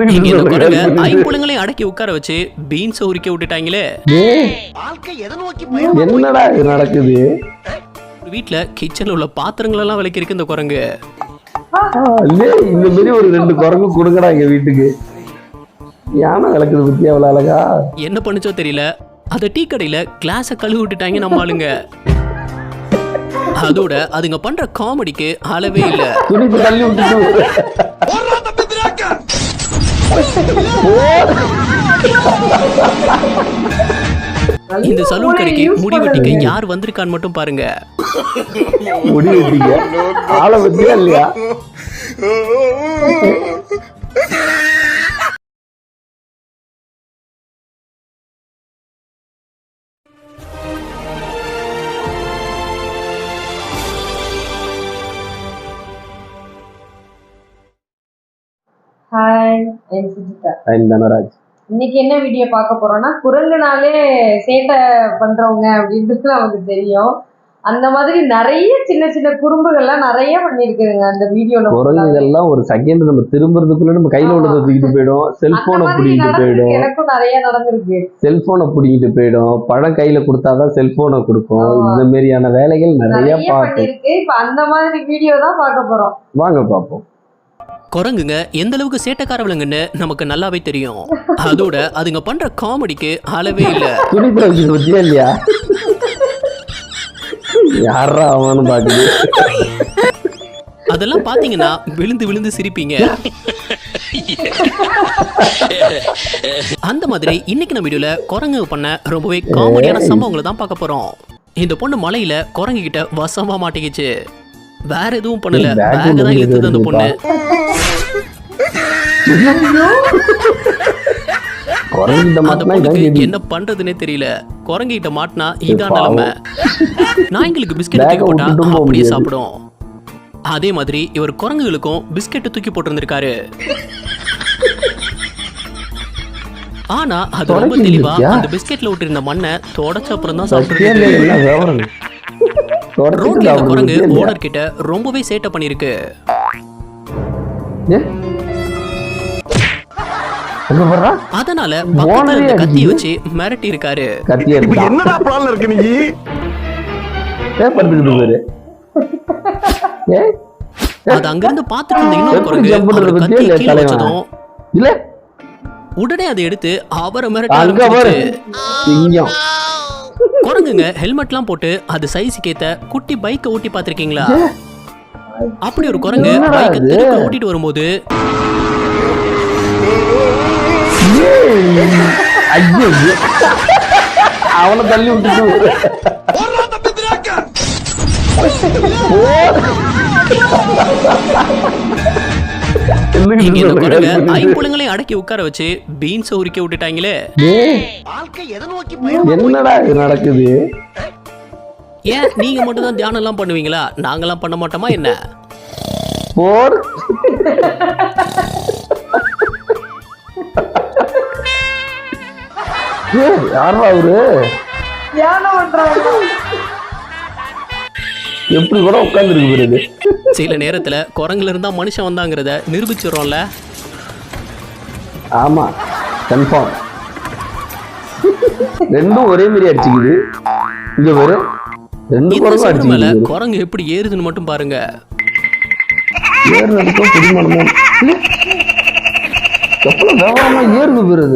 ஐம்புலங்களையும் அடக்கி உட்கார வச்சு பீன்ஸை உரிக்க விட்டுட்டாங்களே. என்னடா இது நடக்குது? ஒரு வீட்ல கிச்சன்ல உள்ள பாத்திரங்கள் எல்லாம் விளக்கிருக்கு இந்த குரங்கு. இந்த மாதிரி ஒரு ரெண்டு குரங்கு கொடுங்கடா எங்க வீட்டுக்கு. யானை விளக்குது பத்தி அவ்வளவு அழகா? என்ன பண்ணுச்சோ தெரியல. அத டீ கடையில கிளாஸ கழுவி விட்டுட்டாங்க நம்ம ஆளுங்க. அதோட அதுங்க பண்ற காமெடிக்கு அளவே இல்ல. துணிப்பு தள்ளி விட்டுட்டு இந்த சலூன் கடைக்கு முடி வெட்டிக்க யார் வந்திருக்கான்னு மட்டும் பாருங்க. முடி வெட்டிங்க ஆளை பத்தியா இல்லையா? ஹாய் என் சுஜிதா இந்த தனராஜ் இன்னைக்கு என்ன வீடியோ பார்க்க போறோம்னா குரங்குனாலே சேட்டை பண்றவங்க அப்படின்றது நமக்கு தெரியும். அந்த மாதிரி நிறைய சின்ன சின்ன குறும்புகள்லாம் நிறைய பண்ணிருக்குதுங்க அந்த வீடியோல குரங்குகள்லாம் ஒரு செகண்ட் நம்ம திரும்புறதுக்குள்ள நம்ம கையில உள்ளதை தூக்கிட்டு போயிடும். செல்போனை பிடிங்கிட்டு போயிடும். எனக்கும் நிறைய நடந்திருக்கு. செல்போனை பிடிங்கிட்டு போயிடும். பழம் கையில கொடுத்தாதான் செல்போனை கொடுக்கும். இந்த மாதிரியான வேலைகள் நிறைய பண்ணிருக்கு இப்ப அந்த மாதிரி வீடியோ தான் பார்க்க போறோம். வாங்க பார்ப்போம். குரங்குங்க எந்த அளவுக்கு சேட்டைக்காரவளுங்கன்னு நமக்கு நல்லாவே தெரியும். அதோட அதுங்க பண்ற காமெடிக்கு அளவே இல்ல. யாரா அவனு பாக்குது? அதெல்லாம் பாத்தீங்கன்னா விழுந்து விழுந்து சிரிப்பீங்க. அந்த மாதிரி இன்னைக்கு நம்ம வீடியோல குரங்கு பண்ண ரொம்பவே காமெடியான சம்பவங்களை தான் பார்க்க போறோம். இந்த பொண்ணு மலையில குரங்கு கிட்ட வசமா மாட்டிக்கிச்சு. வேற எதுவும் பண்ணல பேக் தான் இழுத்தது அந்த பொண்ணு குரங்கிட்ட. என்ன பண்றதுன்னே தெரியல குரங்கு கிட்ட மாட்டினா இதான் பாவம். நிலைமை நாய்களுக்கு பிஸ்கெட் தூக்கி போட்டா அப்படியே. சாப்பிடும் அதே மாதிரி இவர் குரங்குகளுக்கும் பிஸ்கெட் தூக்கி போட்டிருந்திருக்காரு ஆனா அது ரொம்ப தெளிவா? அந்த பிஸ்கெட்ல விட்டிருந்த மண்ணை தொடச்ச அப்புறம் தான் சாப்பிட்டு ரோட்ல குரங்கு? ஓனர் கிட்ட ரொம்பவே சேட்டை பண்ணிருக்கு அதனால பக்கத்துல இருந்த கத்தியை. வச்சு மிரட்டி இருக்காரு? என்னடா பிளான்ல இருக்கு நீ? பாத்துட்டு இருந்த இன்னொரு குரங்கு அவர் கத்தியை கீழே? வச்சதும் உடனே அதை எடுத்து அவரை மிரட்ட அங்க பாரு. குரங்குங்க ஹெல்மெட்லாம் போட்டு அது சைஸுக்கு ஏத்த குட்டி பைக்கை ஓட்டி பார்த்திருக்கீங்களா? அப்படி ஒரு குரங்கு பைக்கை? தெருக்குள்ள ஓட்டிட்டு வரும்போது. அவனை தள்ளி விட்டுட்டு ஐம்புலங்களையும் அடக்கி உட்கார வச்சு பீன்ஸை உரிக்க விட்டுட்டாங்களே. ஏய், வாழ்க்கை எதை நோக்கி பயணம் என்னடா இது நடக்குது? ஏன் நீங்க மட்டும் தான் தியானம் எல்லாம் பண்ணுவீங்களா? நாங்கெல்லாம் பண்ண மாட்டோமா என்ன? போர். ஏய், யாரா அவரு? தியானம் பண்றாங்க எப்படி கூட உட்காந்துருக்கு பிறகு சில நேரத்துல குரங்குல இருந்தா மனுஷன் வந்தாங்கிறத நிரூபிச்சிடுறோம்ல. ஆமா கன்ஃபார்ம் ரெண்டும் ஒரே மாதிரி அடிச்சுக்குது. இங்க வரு ரெண்டு குரங்கும் அடிச்சுக்குது. குரங்கு எப்படி ஏறுதுன்னு மட்டும் பாருங்க.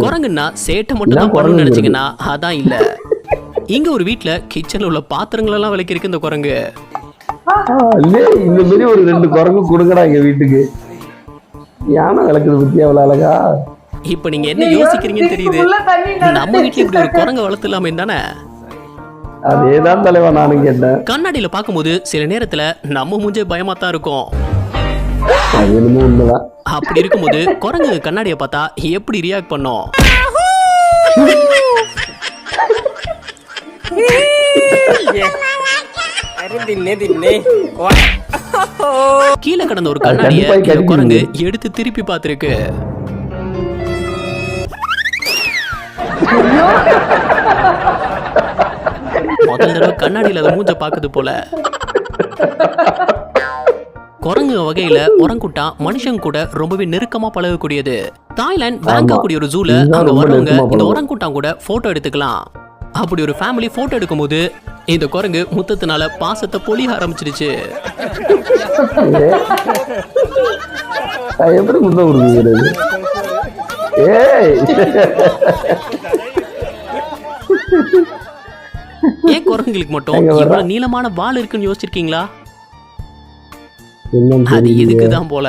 குரங்குன்னா சேட்டை மட்டும் தான் குரங்கு நினைச்சீங்கன்னா அதான் இல்ல. இங்க ஒரு வீட்ல கிச்சன்ல உள்ள பாத்திரங்கள் எல்லாம் விளக்கிருக்கு இந்த குரங்கு. இந்த மாதிரி ஒரு ரெண்டு குரங்கு கொடுங்கடா எங்க வீட்டுக்கு. யானை விளக்குது பத்தி அவ்வளவு அழகா? இப்ப நீங்க என்ன யோசிக்கிறீங்கன்னு தெரியுது. நம்ம வீட்ல இப்படி ஒரு குரங்க வளர்த்துலாமே தானே? அதேதான் தலைவா நானும் கேட்டேன். கண்ணாடியில பார்க்கும்போது சில நேரத்துல நம்ம மூஞ்சே பயமா தான் இருக்கும். அப்படி இருக்கும்போது குரங்கு கண்ணாடியை பார்த்தா எப்படி ரியாக்ட் பண்ணும்? கீழே கிடந்த ஒரு கண்ணாடியை. குரங்கு எடுத்து திருப்பி பார்த்திருக்கு. முதல் தடவை கண்ணாடியில அதை மூஞ்ச பாக்குது போல. குரங்கு வகையில ஒரங்குட்டா மனுஷங்க கூட ரொம்பவே நெருக்கமா பழகக்கூடியது. தாய்லாந்து பேங்காக் கூடிய ஒரு ஜூல அங்க வரவங்க இந்த பழகும். ஒரங்குட்டான் கூட போட்டோ எடுத்துக்கலாம். அப்படி ஒரு ஃபேமிலி போட்டோ எடுக்கும்போது இந்த குரங்கு முத்தத்தினால பாசத்தை பொழிய ஆரம்பிச்சிடுச்சு. அது எப்படி முத்தம் கொடுக்குறது ஏய். ஏன் குரங்குகளுக்கு மட்டும்? இவ்வளவு நீளமான வால் இருக்குன்னு யோசிச்சிருக்கீங்களா? அது தெரியல. இதுக்கு தான் போல?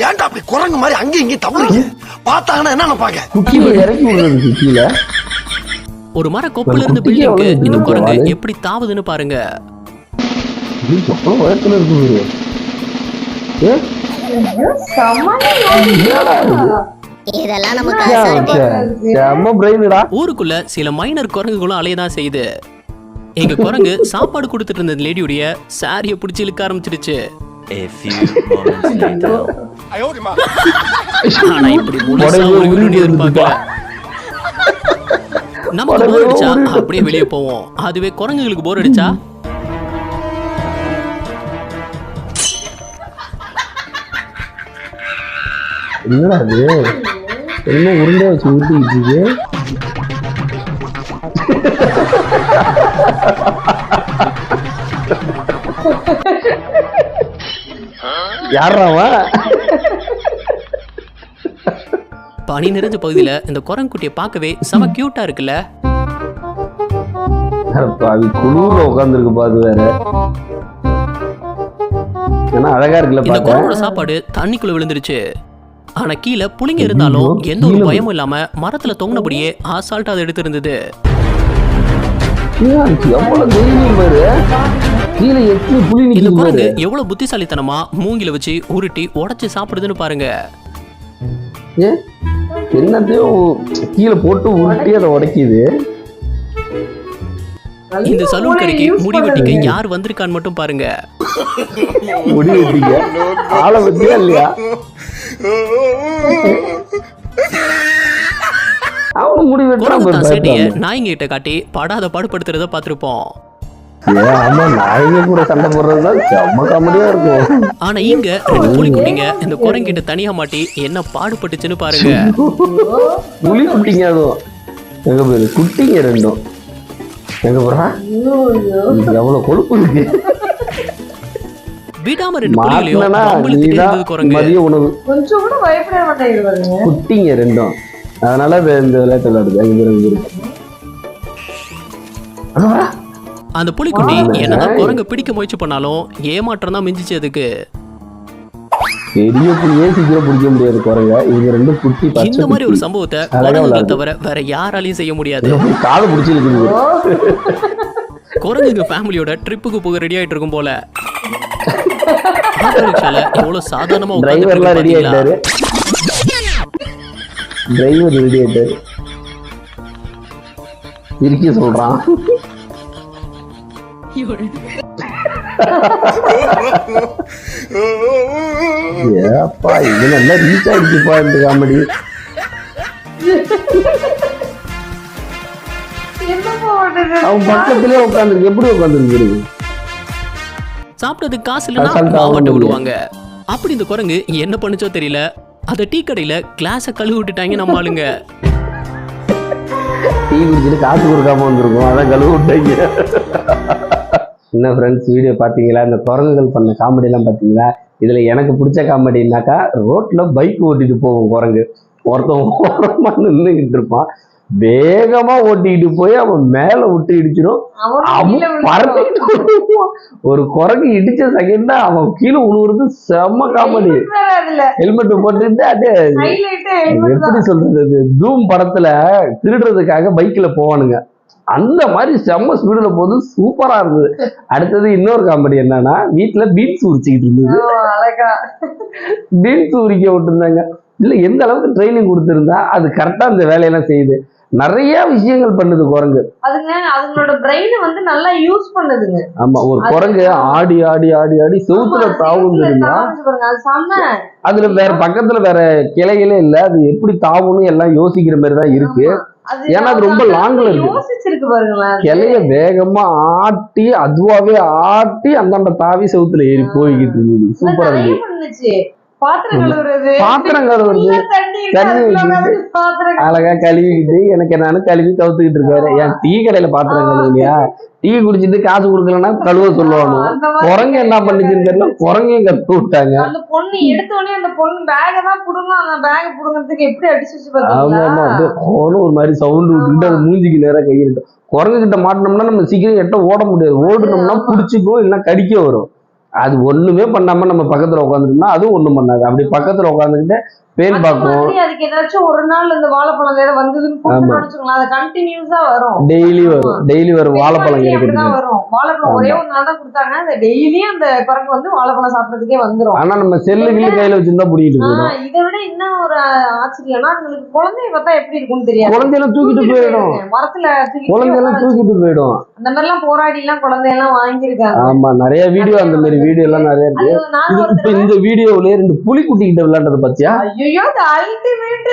ஏன்டா அப்படி குரங்கு மாதிரி அங்கேயும் இங்கேயும் தவறுங்க பார்த்தாங்கன்னா என்ன நினைப்பாங்க குட்டியை இறக்கி விடுறது கீழே ஒரு மர கொப்புல இருந்து பில்டிங்க்கு இந்த குரங்கு? எப்படி தாவுதுன்னு பாருங்க. ஊருக்குள்ள சில மைனர் குரங்குகளும் அலையதான் செய்யுது. எங்க குரங்கு சாப்பாடு கொடுத்துட்டு இருந்த லேடியுடைய சாரிய பிடிச்சி இழுக்க ஆரம்பிச்சிடுச்சு. A few moments later. ஆனா இப்படி முழுசா ஒரு எதிர்பார்க்கல. நமக்கு போர் அடிச்சா. அப்படியே வெளியே போவோம். அதுவே குரங்குகளுக்கு போர் அடிச்சா? என்னடா என்ன உருண்டை வச்சு ஊட்டிக்கிட்டு இருக்கு யாரா அவன் பனி நிறைஞ்ச பகுதியில இந்த குரங்குட்டியை பார்க்கவே செம கியூட்டா இருக்குல்ல? பாவி குளூர்ல உட்காந்துருக்கு பாது வேற. ஏன்னா அழகா இருக்குல்ல இந்த குரங்கோட சாப்பாடு தண்ணிக்குள்ள விழுந்துருச்சு. ஆனா கீழே புளிங்க இருந்தாலும் எந்த ஒரு பயமும் இல்லாம மரத்துல தொங்கினபடியே ஆசால்ட்டா அதை எடுத்து இருந்தது. எவ்வளவு இந்த குரங்கு புத்திசாலித்தனமா மூங்கில வச்சு உருட்டி உடைச்சு சாப்பிடுதுன்னு பாருங்க. என்னத்தையும் கீழே போட்டு உருட்டி அதை உடைக்குது. இந்த சலூன் கடைக்கு முடி வெட்டிக்க. யார் வந்திருக்கான்னு மட்டும் பாருங்க. முடி வெட்டிக்க? ஆளை பத்தியா இல்லையா? அவனு முடி வெட்டுறான் குரங்கு பாரு தான் சேட்டைய பயப்படாம. நாய்ங்க கிட்ட காட்டி படாத பாடுபடுத்துறத பார்த்திருப்போம். ஆனா இங்க ரெண்டு புலி குட்டிங்க இந்த குரங்கிட்ட தனியா மாட்டி என்ன பாடுபட்டுச்சுன்னு பாருங்க. புலி குட்டிங்க அதுவும் எங்க பேரு? குட்டிங்க ரெண்டும். எங்க போறா? இது எவ்வளவு கொழுப்பு இருக்கு. விடாம ரெண்டு புலிகளையும் குரங்கு. மதிய உணவு. கொஞ்சம் கூட பயப்பட மாட்டேங்குது பாருங்க. குட்டிங்க ரெண்டும். அதனால இந்த விளையாட்டு விளையாடுது. எங்க பேரு அந்த புலிக்குட்டி. என்னதான் குரங்க பிடிக்க முயற்சி பண்ணாலும் ஏமாற்றம் தான் மிஞ்சிச்சு அதுக்கு பெரிய புலியே சீக்கிரம் பிடிக்க முடியாது குறைங்க இவங்க ரெண்டும் குட்டி பச்சை இந்த மாதிரி ஒரு. சம்பவத்தை குரங்குகளை. தவிர வேற யாராலையும் செய்ய முடியாது. காதை பிடிச்சி குரங்குங்க ஃபேமிலியோட ட்ரிப்புக்கு போக ரெடி ஆயிட்டு இருக்கும் போல. எவ்வளவு சாதாரணமா டிரைவர்லாம் ரெடி உட்கார்ந்து ஆயிட்டாரு. டிரைவர் ரெடி ஆயிட்டாரு. இருக்க சொல்றான். ஏப்பா இது நல்லா ரீச் ஆயிடுச்சுப்பா இந்த காமெடி அவன் எப்படி உட்காந்துருக்கு சாப்பிட்டதுக்கு காசு இல்லைன்னா மாவட்ட வாங்க விடுவாங்க. அப்படி இந்த குரங்கு என்ன பண்ணுச்சோ தெரியல. அத டீ கடையில கிளாஸ கழுவி விட்டுட்டாங்க நம்ம ஆளுங்க. டீ குடிச்சிட்டு காசு கொடுக்காம வந்திருக்கோம். அதான் கழுவு விட்டாங்க. என்ன ஃப்ரெண்ட்ஸ் வீடியோ பார்த்தீங்களா? இந்த குரங்குகள் பண்ண காமெடியெல்லாம் பார்த்தீங்களா? இதில் எனக்கு பிடிச்ச காமெடினாக்கா ரோட்டில் பைக் ஓட்டிட்டு போவோம் குரங்கு. ஒருத்தன் ஓரமாக நின்றுக்கிட்டு இருப்பான். வேகமாக ஓட்டிக்கிட்டு போய் அவன் மேலே விட்டு இடிச்சிடும். அவன். பறந்துக்கிட்டு. ஒரு குரங்கு இடிச்ச செகண்ட் அவன் கீழே உழுவுறது செம்ம காமெடி ஹெல்மெட் போட்டுட்டு அது எப்படி சொல்றது? தூம் படத்துல திருடுறதுக்காக பைக்ல போவானுங்க. அந்த மாதிரி செம்ம ஸ்பீடுல போது சூப்பரா இருந்தது. அடுத்தது இன்னொரு காமெடி என்னன்னா வீட்டுல பீன்ஸ் உரிச்சுக்கிட்டு இருந்தது. பீன்ஸ் உரிக்க விட்டுருந்தாங்க. இல்ல எந்த அளவுக்கு ட்ரைனிங் கொடுத்திருந்தா அது கரெக்டா அந்த வேலையெல்லாம் செய்யுது. நிறைய விஷயங்கள் பண்ணுது குரங்கு. அதுங்க அதுங்களோட பிரெயினை வந்து நல்லா யூஸ் பண்ணுதுங்க. ஆமா ஒரு குரங்கு ஆடி ஆடி ஆடி ஆடி செவுத்துல ஆமா, தாவும் செவுத்துல தெரியுமா? தாவுது பாருங்க அது செம்ம. அதுல வேற பக்கத்துல வேற கிளைகளே இல்ல அது எப்படி தாவும்னு எல்லாம் யோசிக்கிற மாதிரி தான் இருக்கு. ஏன்னா அது ரொம்ப லாங்ல இருக்கு. கிளைய வேகமா ஆட்டி அதுவாவே ஆட்டி அந்தாண்ட தாவி செவுத்துல ஏறி போய்கிட்டு இருந்தது. சூப்பரா பண்ணுச்சு பாத்திரம் கழுவுறது. அழகா கழுவிக்கிட்டு எனக்கு என்னன்னு கழுவி கவுத்துக்கிட்டு இருக்காரு. என் டீ கடையில பாத்திரம் கழுவலையா? டீ குடிச்சிட்டு காசு கொடுக்கலன்னா கழுவ மாதிரி குரங்கு என்ன பண்ணிச்சுன்னு தெரியல. குரங்கையும் கத்து விட்டாங்க. அந்த பொண்ணு எடுத்த உடனே அந்த பொண்ணு பேக தான் புடுங்கும் அந்த பேக புடுங்கிறதுக்கு எப்படி அடிச்சிச்சு ஆமா ஆமா. அப்படியே ஒரு மாதிரி சவுண்ட் விட்டுக்கிட்டு அது மூஞ்சிக்கு நேரா கையிட்டு குரங்கு கிட்ட மாட்டினோம்னா நம்ம சீக்கிரம் எட்ட ஓட முடியாது. ஓடுனோம்னா. புடிச்சுக்கும் இல்லைன்னா கடிக்க வரும். அது ஒண்ணுமே பண்ணாம நம்ம பக்கத்துல உட்காந்துருந்தோம்னா அதுவும் ஒண்ணும் பண்ணாது. அப்படி பக்கத்துல உட்காந்துக்கிட்டு அந்த பார்க்கும் அதுக்கு ஏதாச்சும் ஒரு நாள் இந்த வாழைப்பழம் வேற வந்ததுன்னு நினைச்சுக்கலாம் அது கண்டினியூஸா வரும். டெய்லி வரும். டெய்லி வரும் வாழைப்பழம் அப்படிதான் வரும். வாழைப்பழம் ஒரே ஒரு நாள் தான் கொடுத்தாங்க அந்த டெய்லியும் அந்த குரங்கு வந்து வாழைப்பழம் சாப்பிடறதுக்கே வந்துரும். ஆனா நம்ம செல்லு கில்லு கையில வச்சிருந்தா பிடிக்கிட்டு போயிடும் இதை விட இன்னும் ஒரு ஆச்சரியம்னா அதுங்களுக்கு குழந்தைய பார்த்தா எப்படி இருக்கும்னு தெரியாது. குழந்தையெல்லாம் தூக்கிட்டு போயிடும். மரத்துல குழந்தையெல்லாம் தூக்கிட்டு போயிடும். அந்த மாதிரி எல்லாம் போராடி எல்லாம் குழந்தையெல்லாம் வாங்கியிருக்காங்க. ஆமா நிறைய வீடியோ அந்த மாதிரி வீடியோ எல்லாம் நிறைய இருக்கு. இந்த வீடியோலயே ரெண்டு புலிக்குட்டி கிட்ட விளையாண்டது பாத்தியா? ஐயோ அல்டிமேட்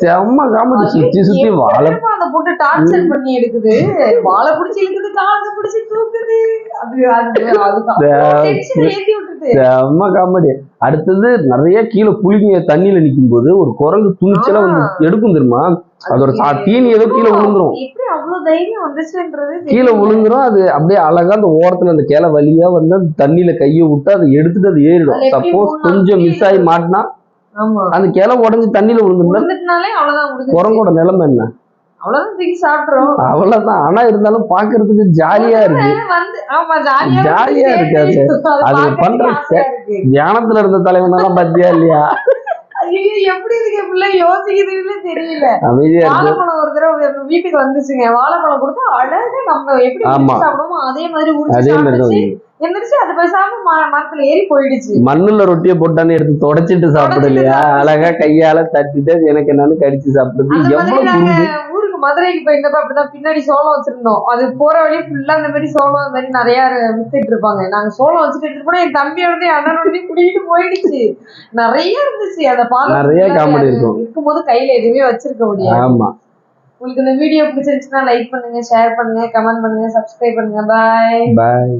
செம்ம காமெடி சுத்தி சுத்தி வாழை அந்த போட்டு டார்ச்சர் பண்ணி எடுக்குது? வாழை பிடிச்சி இழுக்குது காலை பிடிச்சி தூக்குது. அது அது அது டென்ஷன் ஏத்தி விட்டுருது செம்ம காமெடி அடுத்தது நிறைய கீழே புலிங்க தண்ணியில நிக்கும் போது ஒரு குரங்கு துணிச்சலா வந்து எடுக்கும் தெரியுமா? அதோட தீனி ஏதோ கீழே விழுந்துரும். கீழே. விழுந்துரும். அது அப்படியே அழகா அந்த ஓரத்துல அந்த கிளை வழியா வந்து அந்த தண்ணியில கையை விட்டு அதை எடுத்துட்டு அது ஏறிடும். சப்போஸ் கொஞ்சம் மிஸ் ஆகி மாட்டினா அந்த கிளை உடஞ்சு தண்ணியில விழுந்துருந்தா விழுந்துட்டுனாலே அவ்வளவுதான் முடிஞ்சு குரங்கோட நிலைமை என்ன? அவ்வளவுதான் ஆனா இருந்தாலும் பாக்குறதுக்கு ஜாலியா இருக்கு. ஜாலியா ஜாலியா இருக்கு. அது. அது பண்ற தியானத்துல இருந்த தலைவனெல்லாம் பத்தியா இல்லையா? ஐயோ எப்படி இதுக்கு பிள்ளை? யோசிக்குதுன்னு தெரியல. வாழைப்பழம் ஒரு தடவை வீட்டுக்கு வந்துச்சுங்க. வாழைப்பழம் கொடுத்தா அழகா நம்ம எப்படி சாப்பிடுவோமோ அதே மாதிரி அதே எந்திரிச்சு அது பேசாம மரத்துல ஏறி போயிடுச்சு. மண்ணுல ரொட்டியை போட்டான்னு எடுத்து தொடச்சிட்டு சாப்பிடு இல்லையா தொடச்சிட்டு அழகா கையால தட்டிட்டு அது எனக்கு என்னன்னு கடிச்சு சாப்பிடுறது அந்த எவ்வளவு ஊருக்கு மதுரைக்கு போயிருந்தப்ப அப்படிதான் பின்னாடி சோளம் வச்சிருந்தோம். அது போற வழி ஃபுல்லா அந்த மாதிரி சோளம் அந்த மாதிரி நிறைய வித்துட்டு இருப்பாங்க. நாங்க சோளம் வச்சுட்டு போனா என் தம்பியோடது என் அண்ணனோடது குடிக்கிட்டு போயிடுச்சு. நிறைய இருந்துச்சு. அந்த பாலம் நிறைய அது இருக்கும். இருக்கும்போது கையில எதுவுமே வச்சிருக்க முடியாது. ஆமா. உங்களுக்கு இந்த வீடியோ பிடிச்சிருந்துச்சுன்னா லைக் பண்ணுங்க ஷேர் பண்ணுங்க கமெண்ட் பண்ணுங்க சப்ஸ்கிரைப் பண்ணுங்க. பாய் பாய்